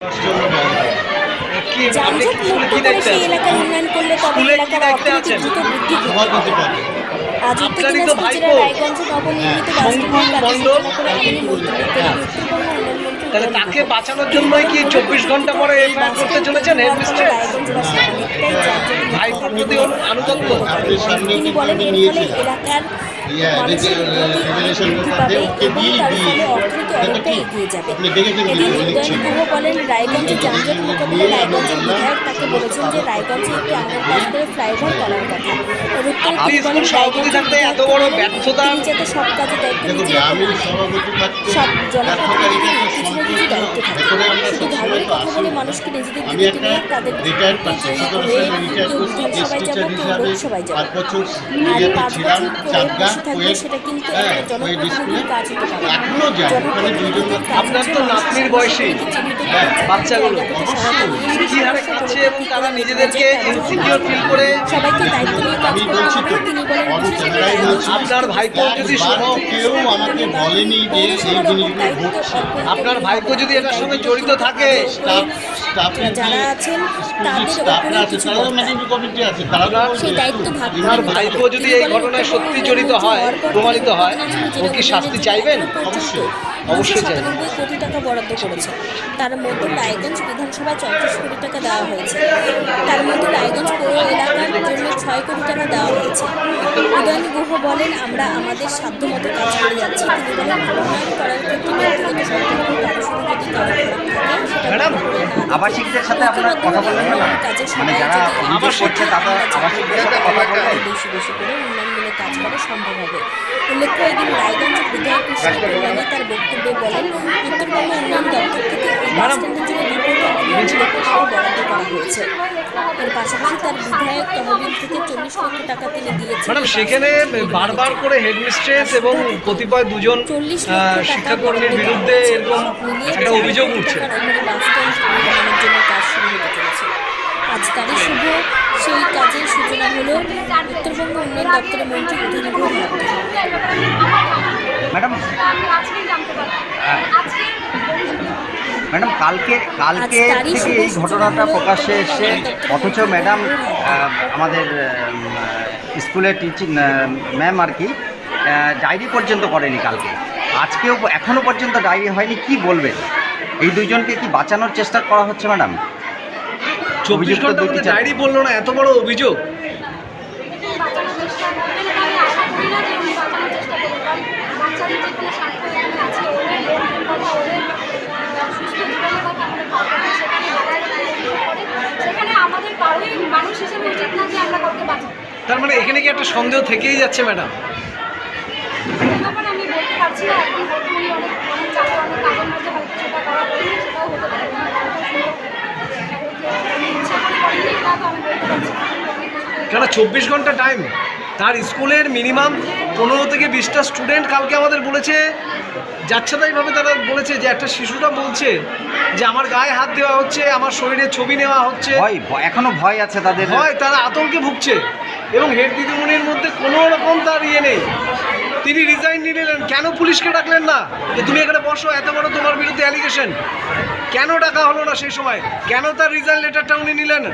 কি আপনি যানজট মুক্ত করে সেই এলাকার উন্নয়ন করলে তবে এলাকার দেখতে দ্রুত বৃদ্ধি ঘটবে আজ উত্তর দিনাজপুর জেলার রায়গঞ্জে নবনির্মিত বাসস্ট্যান্ডের কাজে মণ্ডল। করে এমনই মন্তব্য উত্তরবঙ্গ তাহলে তাকে বাঁচানোর জন্য কি চব্বিশ ঘণ্টা পরে করতে চলেছেন? তিনি বলেন এর ফলে এলাকার মানুষের উন্নতি পাবে এবং তার ফলে অর্থনীতি অনেকটা এগিয়ে যাবে। এদিন উদয়ন গুহ বলেন রায়গঞ্জে যানজট মোকাবিলায় রায়গঞ্জের বিধায়ক তাকে বলেছেন যে রায়গঞ্জে একটি আন্ডারপাস করে ফ্লাইওভার করার কথা। তিনি যাতে সব কাজে দায়িত্ব দেখুন নিজের আমি উপর না নেন। সভাপতি থাকতে সব জনপ্রতিনিধির কিছু না কিছু দায়িত্ব থাকে। শুধু সবসময় কথা বলে মানুষকে নিজেদের দিকে নিয়ে তাদের সতেরো হয়ে সালে রিটায়ার কেউ করছি বিধানসভায় গেস্ট যাব কেউ লোকসভায় যাব আর পাঁচ বছর করে বসে থাকলে সেটা কিন্তু হ্যাঁ একটা জনপ্রতিনিধির কাজ হতে পারে না। এখনও যাই ওখানে দুইজন জনপ্রতিনিধির কাজ আপনার হচ্ছে তো মানুষের নাতনির বয়সী। হ্যাঁ, বাচ্চাগুলো। কি হারে কাছে এবং তারা নিজেদেরকে ইনসিকিউর ফিল করে সবাইকে দায়িত্ব নিয়ে কাজ আমি করতে বলছি তিনি বলেন অনেক বিশেষ করে জায়গায় বলছি। আপনার ভাইপো যদি কেউ আমাকে বলেনি যে এই জিনিসগুলো ঘটছে আপনার ভাইপো যদি এটার সঙ্গে জড়িত থাকে স্টাফ যারা আছেন তাদের কিছু সেই দায়িত্ব ভাগ। ভাইপো যদি এই ঘটনায় সত্যি জড়িত হয়, প্রমাণিত হয়, ও কি শাস্তি চাইবেন? অবশ্যই। অবশ্যই সাতানব্বই কোটি টাকা বরাদ্দ করেছে। তার মধ্যে রায়গঞ্জ বিধানসভায় চৌত্রিশ কোটি টাকা দেওয়া হয়েছে। তার মধ্যে রায়গঞ্জ পৌর এলাকার জন্য ছয় কোটি টাকা দেওয়া হয়েছে। উদয়ন গুহ বলেন আমরা আমাদের সাধ্যমতো কাজ করে যাচ্ছি। তিনি বলেন উন্নয়ন করার ক্ষেত্রে ব্যক্তিগত সম্পর্ক যদি কারও আবাসিকদের সাথে আপনারা কথা না মানে যারা অভিযোগ করছে তারা কথা বেশি বেশি করে উন্নয়নমূলক কাজ করা সম্ভব হবে। উল্লেখ্য এদিন রায়গঞ্জের বিধায়ক কৃষ্ণ কল্যাণী তার বক্তব্যে বলেন উত্তরবঙ্গ উন্নয়ন দপ্তর থেকে এই বাস স্ট্যান্ডের জন্য বরাদ্দ করা হয়েছে। এর পাশাপাশি তার বিধায়ক তহবিল থেকে চল্লিশ লক্ষ টাকা তিনি দিয়েছেন ম্যাডাম সেখানে বারবার করে হেডমিস্ট্রেস এবং কতিপয় দুজন শিক্ষাকর্মীর বিরুদ্ধে এরকম একটা অভিযোগ উঠছে। টাকার বাস স্ট্যান্ড নির্মাণের জন্য কাজ শুরু হতে চলেছে। আজ তারই শুভ। সেই কাজের সূচনা হলো উত্তরবঙ্গ উন্নয়ন দপ্তরের মন্ত্রী উদয়ন গুহর মাধ্যমে ম্যাডাম ম্যাডাম কালকে কালকে থেকে এই ঘটনাটা প্রকাশ্যে এসছে। অথচ ম্যাডাম আমাদের স্কুলের টিচিং ম্যাম আর কি ডায়েরি পর্যন্ত করেনি কালকে। আজকেও এখনও পর্যন্ত ডায়েরি হয়নি কি বলবেন? এই দুইজনকে কি বাঁচানোর চেষ্টা করা হচ্ছে ম্যাডাম? চব্বিশ দুই মধ্যে ডায়েরি বলল না এত বড় অভিযোগ? তার মানে এখানে কি একটা সন্দেহ থেকেই যাচ্ছে ম্যাডাম? আমি বলতে পারছি না এখন অনেক অনেক চাপে অনেক কাজের মধ্যে হয়তো সেটা করা সেটাও হতে পারে না উনি ইচ্ছা করে করেননি তা তো আমি বলতে পারছি না অনেক কিছু কেন চব্বিশ ঘণ্টা টাইম তার স্কুলের মিনিমাম পনেরো থেকে বিশটা স্টুডেন্ট কালকে আমাদের বলেছে যাচ্ছে তাইভাবে তারা বলেছে যে একটা শিশুটা বলছে যে আমার গায়ে হাত দেওয়া হচ্ছে আমার শরীরে ছবি নেওয়া হচ্ছে। ভয় এখনও ভয় আছে তাদের। ভয় তারা আতঙ্কে ভুগছে। এবং হেড দিদিমণির মধ্যে কোনো রকম তার ইয়ে নেই। তিনি রিজাইন নিয়ে নিলেন। কেন পুলিশকে ডাকলেন না? যে তুমি এখানে বসো এত বড় তোমার বিরুদ্ধে অ্যালিগেশন কেন ডাকা হলো না সেই সময়? কেন তার রিজাইন লেটারটা উনি নিলেন?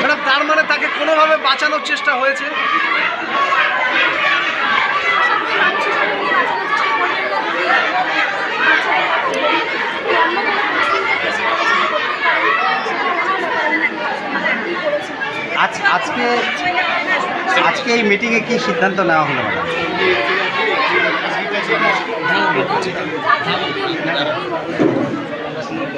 ম্যাডাম, তার মানে তাকে কোনোভাবে বাঁচানোর চেষ্টা হয়েছে? আজ, আজকে আজকে এই মিটিংয়ে কি সিদ্ধান্ত নেওয়া হলো, ম্যাডাম?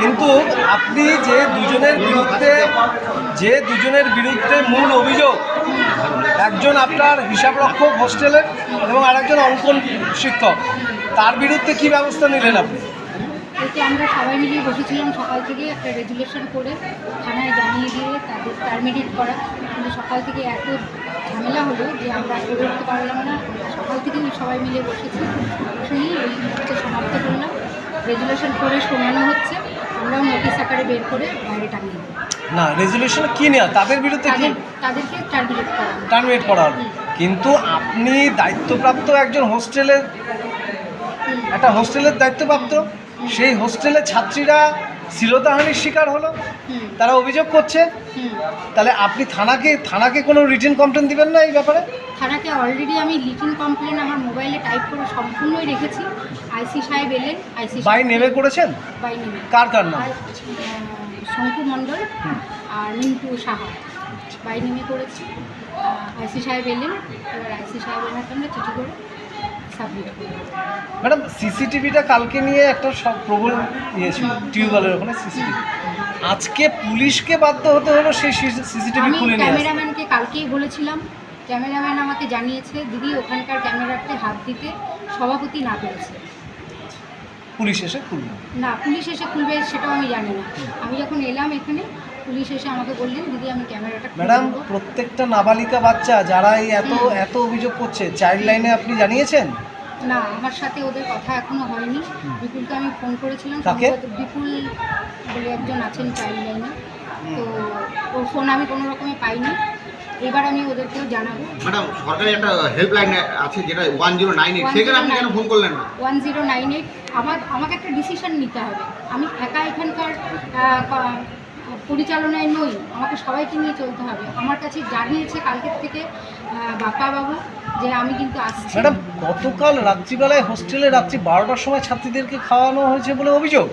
কিন্তু আপনি যে দুজনের বিরুদ্ধে, যে দুজনের বিরুদ্ধে মূল অভিযোগ, একজন আপনার হিসাব রক্ষক হোস্টেলের এবং আরেকজন অঙ্কন শিক্ষক, তার বিরুদ্ধে কি ব্যবস্থা নিলেন আপনি? এতে আমরা সবাই মিলিয়ে বসেছিলাম সকাল থেকে একটা রেজুলেশন করে, থানায় জানিয়ে দিয়ে তাদের টার্মিনেট করা। কিন্তু সকাল থেকে এত ঝামেলা হলো যে আমরা করে উঠতে পারলাম না। সকাল থেকেই সবাই মিলে বসেছি। বসে নিয়ে ওই সমাপ্ত করলাম। রেজুলেশন করে শোনানো হচ্ছে। আমরাও নোটিশ আকারে বের করে বাইরে টাঙিয়ে না রেজলিউশন কি নেওয়া তাদের বিরুদ্ধে কি? তাদের তাদেরকে টার্মিনেট করা টার্মিনেট করা কিন্তু আপনি দায়িত্বপ্রাপ্ত একজন হোস্টেলের একটা হোস্টেলের দায়িত্বপ্রাপ্ত। সেই হোস্টেলের ছাত্রীরা শ্লীলতাহানির শিকার হলো? তারা অভিযোগ করছে? তাহলে আপনি থানাকে থানাকে কোনো রিটেন কমপ্লেন দিবেন না এই ব্যাপারে? থানাকে অলরেডি আমি লিটিন কমপ্লেন আমার মোবাইলে টাইপ করে সম্পূর্ণই রেখেছি। আইসি সাহেব এলেন আইসি বাই নেমে করেছেন? বাই নেমে কার কার নাম? শঙ্কু মণ্ডল আর মিন্টু সাহা। বাই নেমে করেছি। আইসি সাহেব এলেন এবার আইসি সাহেবের হাতে আমরা চিঠি করে ম্যাডাম সিসিটিভিটা কালকে নিয়ে একটা সব প্রবল ইয়ে ছিল টিউবওয়েলের ওখানে সিসিটিভি। আজকে পুলিশকে বাধ্য হতে হলো সেই সিসিটিভি খুলে নিয়ে ক্যামেরাম্যানকে কালকেই বলেছিলাম ক্যামেরাম্যান আমাকে জানিয়েছে দিদি ওখানকার ক্যামেরাতে হাত দিতে সভাপতি না পেরেছে। পুলিশ এসে খুলবে না পুলিশ এসে খুলবে সেটাও আমি জানি না। আমি যখন এলাম এখানে পুলিশ এসে আমাকে বললেন দিদি আমি ক্যামেরাটা ম্যাডাম প্রত্যেকটা নাবালিকা বাচ্চা যারা এই এত এত অভিযোগ করছে চাইল্ড লাইনে আপনি জানিয়েছেন? না আমার সাথে ওদের কথা এখনও হয়নি। বিপুলকে আমি ফোন করেছিলাম বিপুল বলে একজন আছেন চাইল্ড লাইনে তো ওর ফোন আমি কোনো রকমে পাইনি। এবার আমি ওদেরকেও জানাব। ম্যাডাম সরকারি একটা হেল্পলাইন আছে যেটা ওয়ান জিরো নাইন এইট সেখানে আপনি কেন ফোন করলেন না? ওয়ান জিরো নাইন এইট আমার আমাকে একটা ডিসিশন নিতে হবে। আমি একা এখানকার পরিচালনায় নই আমাকে সবাইকে নিয়ে চলতে হবে। আমার কাছে জানিয়েছে কালকের থেকে বাপ্পা বাবু যে আমি কিন্তু আসছি। ম্যাডাম গতকাল রাত্রিবেলায় হোস্টেলে রাত্রি বারোটার সময় ছাত্রীদেরকে খাওয়ানো হয়েছে বলে অভিযোগ।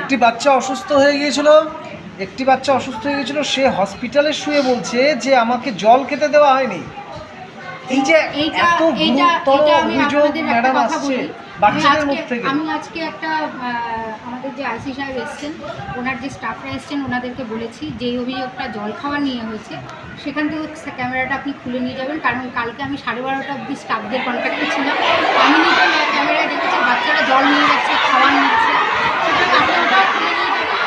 একটি বাচ্চা অসুস্থ হয়ে গিয়েছিল একটি বাচ্চা অসুস্থ হয়ে গিয়েছিল সে হসপিটালে শুয়ে বলছে যে আমাকে জল খেতে দেওয়া হয়নি। এই যে এইটা এত এইটা গুরুতর এইটা আমি অভিযোগ আপনাদের একটা ম্যাডাম আসছে। বলি। বাচ্চাদের মুখ থেকে। আমি আজকে একটা আমাদের যে আইসি সাহেব এসছেন ওনার যে স্টাফরা এসছেন ওনাদেরকে বলেছি যে অভিযোগটা জল খাওয়া নিয়ে হয়েছে। সেখান থেকে ক্যামেরাটা আপনি খুলে নিয়ে যাবেন কারণ কালকে আমি সাড়ে বারোটা অবধি স্টাফদের কন্ট্যাক্টে ছিলাম। আমি নিজে ক্যামেরায় দেখেছি বাচ্চারা জল নিয়ে যাচ্ছে খাওয়ার নিচ্ছে সেটা আপনি ওটাও খুলে নিয়ে যাবেন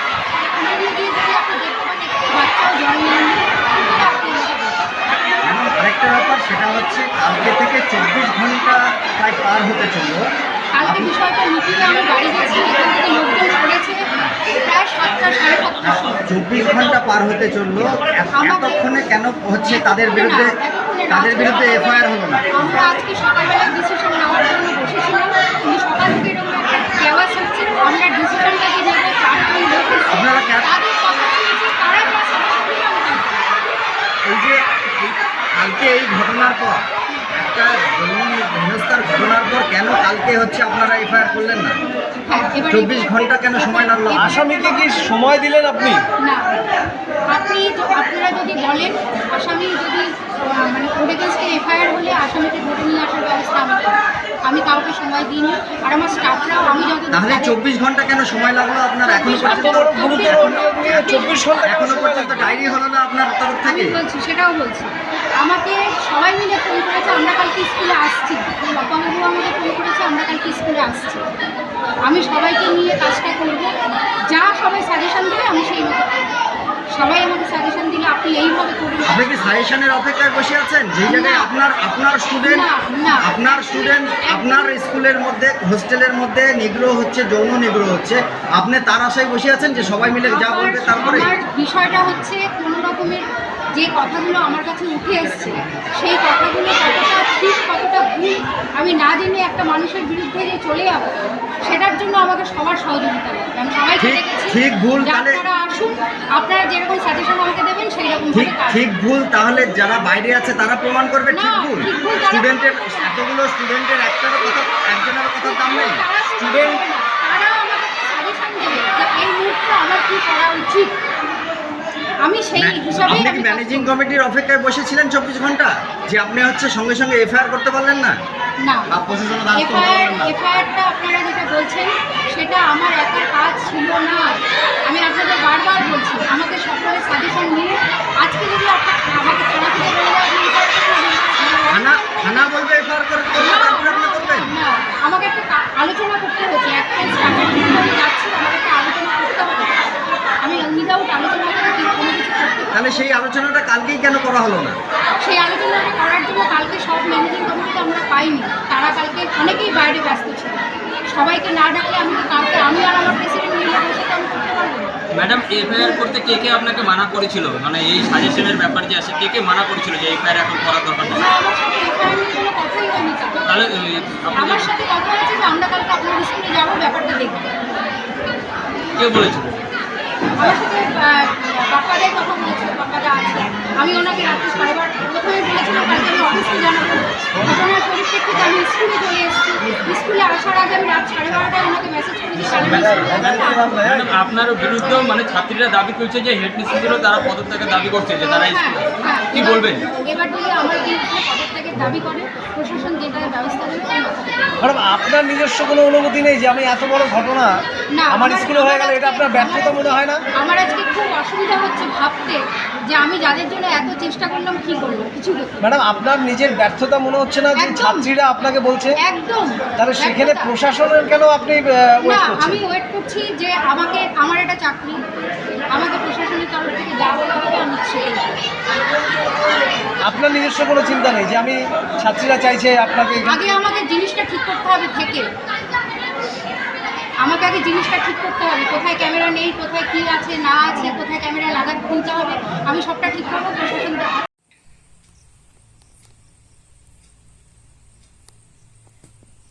খুলে নিয়ে গিয়ে যদি আপনি দেখতে পান একটি বাচ্চাও জল নিয়ে নিন, তাহলে আপনি আমাকে বলবেন। এবং আরেকটা ব্যাপার সেটা হচ্ছে কালকে থেকে চব্বিশ ঘণ্টা প্রায় পার হতে চলল কালকে বিষয়টা মিটিংয়ে আমি বাড়ি গেছি এখান থেকে লোকজন করেছে প্রায় সাতটা সাড়ে সাতটার সময় চব্বিশ ঘণ্টা পার হতে চলল। এত- এতক্ষণে কেন হচ্ছে তাদের বিরুদ্ধে তাদের বিরুদ্ধে এফআইআর হলো না? আমরা আজকে সকালবেলা ডিসিশন নেওয়ার জন্য বসেছিলাম। কিন্তু সকাল থেকে এরকম একটা কেওয়াস হচ্ছে আমরা ডিসিশনটা যে চারজন লোক আপনারা তাদের কথা শুনেছি তারা যা সাথে সাথে আমি জানতে পারি। এই যে কালকে এই ঘটনার পর একটা হেনস্থার ঘটনার পর কেন কালকে হচ্ছে আপনারা এফআইআর করলেন না? হ্যাঁ, চব্বিশ ঘণ্টা কেন সময় লাগল? আসামিকে কি সময় দিলেন আপনি? না আপনি আপনারা যদি বলেন আসামি যদি মানে এগেনস্টে এফআইআর হলে আসামিকে ধরে নিয়ে আসার ব্যবস্থা আমি আমি কাউকে সময় দিইনি আর আমার স্টাফরাও আমি যত তাহলে চব্বিশ ঘণ্টা কেন সময় লাগল আপনার? এখনও পর্যন্ত চব্বিশ ঘণ্টা এখনও পর্যন্ত? ডায়েরি হলো না? আমি বলছি সেটাও বলছি। আমাকে সবাই মিলে ফোন করেছে আমরা কালকে স্কুলে আসছি। বাবাবু আমাকে ফোন করেছে আমরা কালকে স্কুলে আসছি। আমি সবাইকে নিয়ে কাজটা করব। যা সবাই সাজেশন দেবে আমি সেই সবাই আমাকে সাজেশন দিলে আপনি এইভাবে করুন। আপনি কি সাজেশনের অপেক্ষায় বসে আছেন? যেই জায়গায় আপনার আপনার স্টুডেন্ট। আপনার স্টুডেন্ট আপনার স্কুলের মধ্যে হোস্টেলের মধ্যে নিগ্রহ হচ্ছে যৌন নিগ্রহ হচ্ছে। আপনি তার আশায় বসে আছেন যে সবাই মিলে যা বলবে তারপরে? বিষয়টা হচ্ছে কোনো রকমের যে কথাগুলো আমার কাছে উঠে এসছে সেই কথাগুলো কতটা ঠিক কতটা ভুল আমি না জেনে একটা মানুষের বিরুদ্ধে যে চলে যাব সেটার জন্য আমাকে সবার সহযোগিতা লাগবে আমি সবাইকে ঠিক- ভুল আপনারা আসুন আপনারা যেরকম সাজেশন আমাকে দেবেন সেই রকম ঠিক ঠিক ভুল তাহলে যারা বাইরে আছে তারা প্রমাণ করবে ঠিক ভুল। স্টুডেন্টের এতগুলো স্টুডেন্টের একটারও কথা একজনের কথা দাম নেই। Student- তারা আমাকে সাজেশন দেবে যে এই মুহূর্তে আমার কি করা উচিত। আমি সেই হিসাবে আপনি কি ম্যানেজিং কমিটির অপেক্ষায় বসেছিলেন চব্বিশ ঘণ্টা? যে আপনি হচ্ছে সঙ্গে সঙ্গে এফআইআর করতে পারলেন না? না। এফআইআর এফআইআরটা আপনারা যেটা বলছেন সেটা আমার একার কাজ ছিল না। আমি আপনাদের বারবার বলছি আমাকে সকলের সাজেশন নিয়ে আজকে যদি আমাকে থানা থেকে বলে থানা থানা বলবে এফআইআর করে তারপরে আপনি করবেন? না আমাকে একটা আলোচনা করতে স্টাফের জন্য যাচ্ছি আমাকে একটা আলোচনা করতে হবে। আমি উইদাউট আলোচনা করে কি কোনো কিছু করতে পারি তাহলে সেই আলোচনাটা কালকেই কেন করা হলো না? সেই আলোচনাটা করার জন্য কালকে সব ম্যানেজিং কমিটিতে আমরা পাইনি। তারা কালকে অনেকেই বাইরে ব্যস্ত ছিল। সবাইকে না ডাকলে আমি কি কালকে আমি আর আমার প্রেসিডেন্ট মিলে বসে তো আমি করতে পারব না। ম্যাডাম এফআইআর করতে কে কে আপনাকে মানা করেছিল? মানে এই সাজেশনের ব্যাপার যে আসে কে কে মানা করেছিল যে এফআইআর এখন করার দরকার নেই? না আমার সাথে এফআইআর নিয়ে কোনো কথাই হয়নি কালকে। তাহলে আহ, আমার সাথে কথা হয়েছে যে আমরা কালকে আপনার স্কুলে যাব ব্যাপারটা দেখব। কে বলেছিল? আমার সাথে পাপ্পাদের কথা বলেছিল পাপ্পাদা আছে। আমি ওনাকে রাত্রি সাড়ে বারোটা, প্রথমে বলেছিলাম জানাব। ঘটনার আমি স্কুলে চলে এসেছি। স্কুলে আসার আগে আমি রাত সাড়ে বারোটায় ওনাকে মেসেজ করেছি কালকে আমি স্কুলে যাব। ম্যাডাম আপনার বিরুদ্ধেও মানে ছাত্রীরা দাবি করছে যে হেড মিস্ত্রিদেরও তারা পদত্যাগের দাবি করছে যে তারা হ্যাঁ, স্কুলে। হ্যাঁ, কি বলবেন? এবার যদি আমার বিরুদ্ধে পদত্যাগের দাবি করে প্রশাসন যেটা ব্যবস্থা নেবে আমি মাথা পেতে নেব। ম্যাডাম আপনার নিজস্ব কোনো অনুমতি নেই যে আমি এত বড় ঘটনা আমার স্কুলে হয়ে গেল এটা আপনার ব্যর্থতা মনে হয় না? আমার আজকে খুব অসুবিধা হচ্ছে ভাবতে যে আমি যাদের জন্য এত চেষ্টা করলাম কি করব? কিছু ম্যাডাম আপনার নিজের ব্যর্থতা মনে হচ্ছে না যে ছাত্রীরা আপনাকে বলছে? একদম। তাহলে সেখানে প্রশাসনের কেন আপনি করছেন? আমি ওয়েট করছি যে আমাকে আমার এটা চাকরি আমাকে প্রশাসনের তরফ থেকে যা বলা হবে আমি আপনার নিজস্ব কোনো চিন্তা নেই যে আমি ছাত্রীরা চাইছে আপনাকে আগে আমাকে জিনিসটা ঠিক করতে হবে থেকে। আমাকে আগে জিনিসটা ঠিক করতে হবে। কোথায় ক্যামেরা নেই কোথায় কি আছে না আছে কোথায় ক্যামেরা লাগা খুলতে হবে। আমি সবটা ঠিক করব প্রশাসন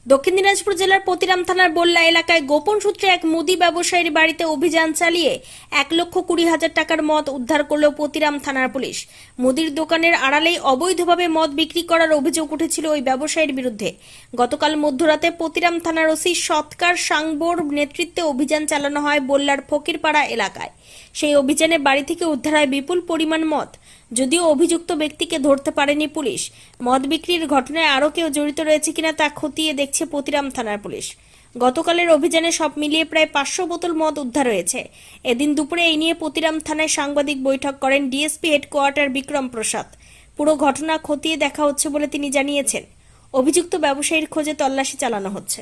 দক্ষিণ দিনাজপুর জেলার পতিরাম থানার বল্লা এলাকায় গোপন সূত্রে এক মুদি ব্যবসায়ীর বাড়িতে অভিযান চালিয়ে এক লক্ষ কুড়ি হাজার টাকার মদ উদ্ধার করল পতিরাম থানার পুলিশ। মুদির দোকানের আড়ালেই অবৈধভাবে মদ বিক্রি করার অভিযোগ উঠেছিল ওই ব্যবসায়ীর বিরুদ্ধে। গতকাল মধ্যরাতে পতিরাম থানার ওসি সৎকার সাংবোর নেতৃত্বে অভিযান চালানো হয় বল্লার ফকিরপাড়া এলাকায়। সেই অভিযানে বাড়ি থেকে উদ্ধার হয় বিপুল পরিমাণ মদ। যদিও অভিযুক্ত ব্যক্তিকে ধরতে পারেনি পুলিশ। মদ বিক্রির ঘটনায় আরও কেউ জড়িত রয়েছে কিনা তা খতিয়ে দেখছে পতিরাম থানার পুলিশ। গতকালের অভিযানে সব মিলিয়ে প্রায় পাঁচশো বোতল মদ উদ্ধার হয়েছে। এদিন দুপুরে এই নিয়ে পতিরাম থানায় সাংবাদিক বৈঠক করেন ডিএসপি হেডকোয়ার্টার বিক্রম প্রসাদ। পুরো ঘটনা খতিয়ে দেখা হচ্ছে বলে তিনি জানিয়েছেন। অভিযুক্ত ব্যবসায়ীর খোঁজে তল্লাশি চালানো হচ্ছে।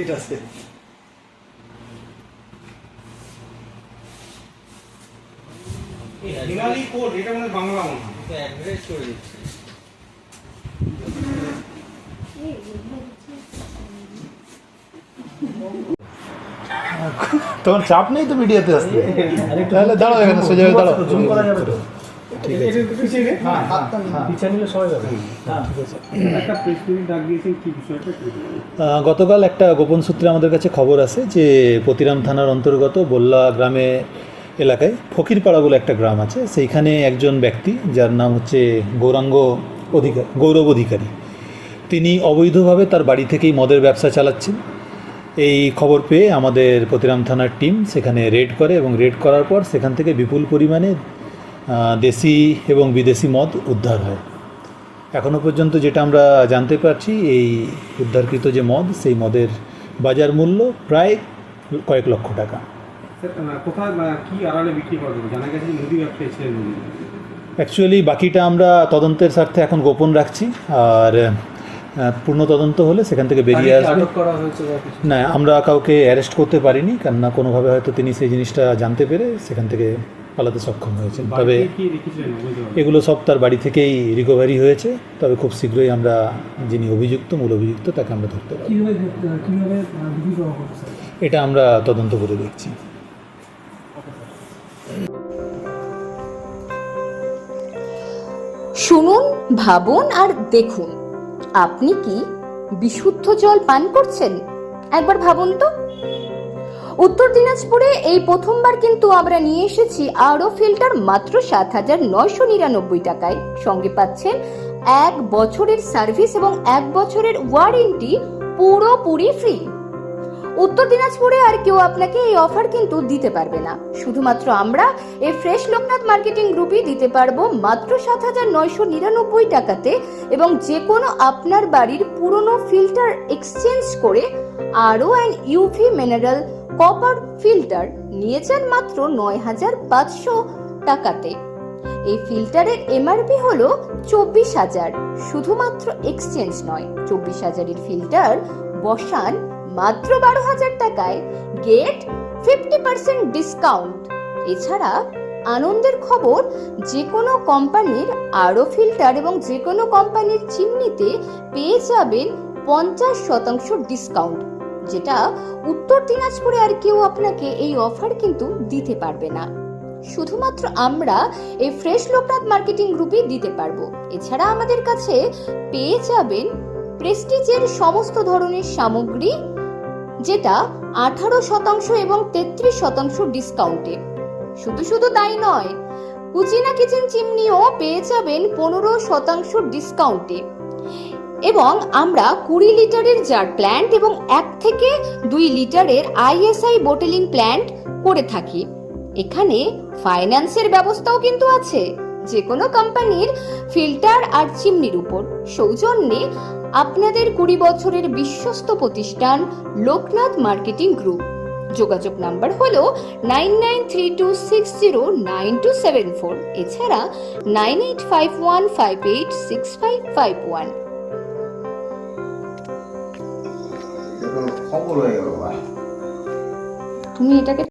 এটা আছে হিমালয় কোড এটা মানে বাংলা মনে হয় তোমার চাপ নেই তো মিডিয়াতে আসতে তাহলে দাঁড়াও এখানে সোজা হয়ে দাঁড়াও জুম করা যাবে তো আহ, গতকাল একটা গোপন সূত্রে আমাদের কাছে খবর আছে যে পতিরাম থানার অন্তর্গত বল্লা গ্রামে এলাকায় ফকিরপাড়া বলে একটা গ্রাম আছে। সেইখানে একজন ব্যক্তি যার নাম হচ্ছে গৌরাঙ্গ অধিকার গৌরব অধিকারী। তিনি অবৈধভাবে তার বাড়ি থেকেই মদের ব্যবসা চালাচ্ছেন। এই খবর পেয়ে আমাদের পতিরাম থানার টিম সেখানে রেড করে এবং রেড করার পর সেখান থেকে বিপুল পরিমাণে দেশি এবং বিদেশি মদ উদ্ধার হয়। এখনও পর্যন্ত যেটা আমরা জানতে পারছি এই উদ্ধারকৃত যে মদ সেই মদের বাজার মূল্য প্রায় কয়েক লক্ষ টাকা। কোথায় কি আড়ালে বিক্রি করা জানা গেছে মুদি ব্যবসায়ী ছিলেন অ্যাকচুয়ালি বাকিটা আমরা তদন্তের স্বার্থে এখন গোপন রাখছি। আর পূর্ণ তদন্ত হলে সেখান থেকে বেরিয়ে আসবে। না আমরা কাউকে অ্যারেস্ট করতে পারিনি কেননা কোনোভাবে হয়তো তিনি সেই জিনিসটা জানতে পেরে সেখান থেকে পালাতে সক্ষম হয়েছেন। তবে? এগুলো সব তার বাড়ি থেকেই রিকভারি হয়েছে। তবে খুব শীঘ্রই আমরা যিনি অভিযুক্ত মূল অভিযুক্ত তাকে আমরা ধরতে পারব। এটা আমরা তদন্ত করে দেখছি। শুনুন ভাবুন আর দেখুন। আপনি কি বিশুদ্ধ জল পান করছেন? একবার ভাবুন তো। উত্তর দিনাজপুরে এই প্রথমবার কিন্তু আমরা নিয়ে এসেছি আরও ফিল্টার মাত্র সাত হাজার নয়শো নিরানব্বই টাকায়। সঙ্গে পাচ্ছেন এক বছরের সার্ভিস এবং এক বছরের ওয়ারেন্টি পুরোপুরি ফ্রি। উত্তর দিনাজপুরে আর কেউ আপনাকে এই অফার কিন্তু দিতে পারবে না। শুধুমাত্র আমরা এই ফ্রেশ লোকনাথ মার্কেটিং গ্রুপই দিতে পারব মাত্র সাত হাজার নয়শো নিরানব্বই টাকাতে এবং যে কোনো আপনার বাড়ির পুরনো ফিল্টার এক্সচেঞ্জ করে RO and UV mineral copper filter নিয়েছেন মাত্র নয় হাজার পাঁচশো টাকাতে। এই ফিল্টারের এমআরপি হলো চব্বিশ হাজার। শুধুমাত্র এক্সচেঞ্জ নয়, চব্বিশ হাজারের ফিল্টার বসান মাত্র বারো হাজার টাকায়। গেট ফিফটি পার্সেন্ট ডিসকাউন্ট এছাড়া আনন্দের খবর যে কোনো কোম্পানির আরও ফিল্টার এবং যে কোনো কোম্পানির চিমনিতে পেয়ে যাবেন পঞ্চাশ শতাংশ ডিসকাউন্ট যেটা উত্তর দিনাজপুরে আর কেউ আপনাকে এই অফার কিন্তু দিতে পারবে না। শুধুমাত্র আমরা এই ফ্রেশ লোকনাথ মার্কেটিং গ্রুপে দিতে পারব। এছাড়া আমাদের কাছে পেয়ে যাবেন প্রেস্টিজের সমস্ত ধরনের সামগ্রী, যেটা আঠারো শতাংশ এবং তেত্রিশ শতাংশ ডিসকাউন্টে শুধু শুধু তাই নয়, কুচিনা কিচেন চিমনিও পেয়ে যাবেন পনেরো শতাংশ ডিসকাউন্টে এবং আমরা কুড়ি লিটারের জার প্ল্যান্ট এবং এক থেকে দুই লিটারের আইএসআই বোটেলিং প্ল্যান্ট করে থাকি। এখানে ফাইন্যান্সের ব্যবস্থাও কিন্তু আছে যে কোনো কোম্পানির ফিল্টার আর চিমনির উপর। সৌজন্যে আপনাদের কুড়ি বছরের বিশ্বস্ত প্রতিষ্ঠান লোকনাথ মার্কেটিং গ্রুপ। যোগাযোগ নাম্বার হল nine nine three two six zero nine two seven four এছাড়া nine eight five one five eight six five five one খবর হয়ে গেল তুমি এটাকে